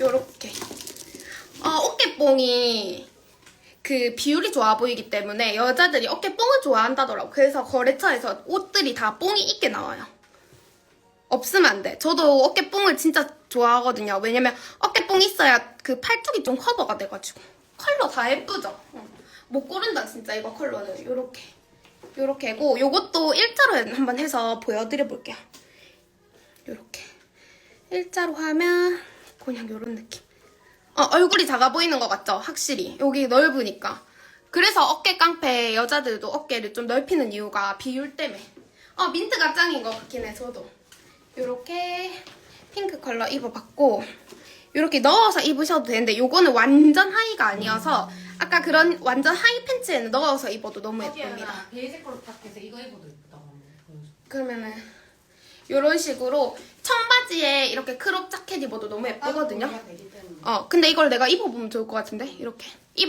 요렇게. 어, 어깨뽕이 그 비율이 좋아 보이기 때문에 여자들이 어깨뽕을 좋아한다더라고. 그래서 거래처에서 옷들이 다 뽕이 있게 나와요. 없으면 안 돼. 저도 어깨뽕을 진짜 좋아하거든요. 왜냐면 어깨뽕 있어야 그 팔뚝이 좀 커버가 돼가지고. 컬러 다 예쁘죠? 어. 못 고른다, 진짜 이거 컬러는. 요렇게. 요렇게고, 요것도 일자로 한번 해서 보여드려 볼게요. 요렇게. 일자로 하면, 그냥 요런 느낌. 어, 얼굴이 작아 보이는 것 같죠? 확실히. 여기 넓으니까. 그래서 어깨 깡패 여자들도 어깨를 좀 넓히는 이유가 비율 때문에. 어, 민트가 짱인 것 같긴 해, 저도. 요렇게 핑크 컬러 입어봤고, 요렇게 넣어서 입으셔도 되는데, 요거는 완전 하이가 아니어서, 아까 그런 완전 하이 팬츠에는 넣어서 입어도 너무 예쁩니다. 베이지 컬러 탁해서 이거 입어도 보여줘. 그러면은, 요런 식으로 청바지에 이렇게 크롭 자켓 입어도 너무 예쁘거든요. 때문에. 어, 근데 이걸 내가 입어보면 좋을 것 같은데? 이렇게. 입어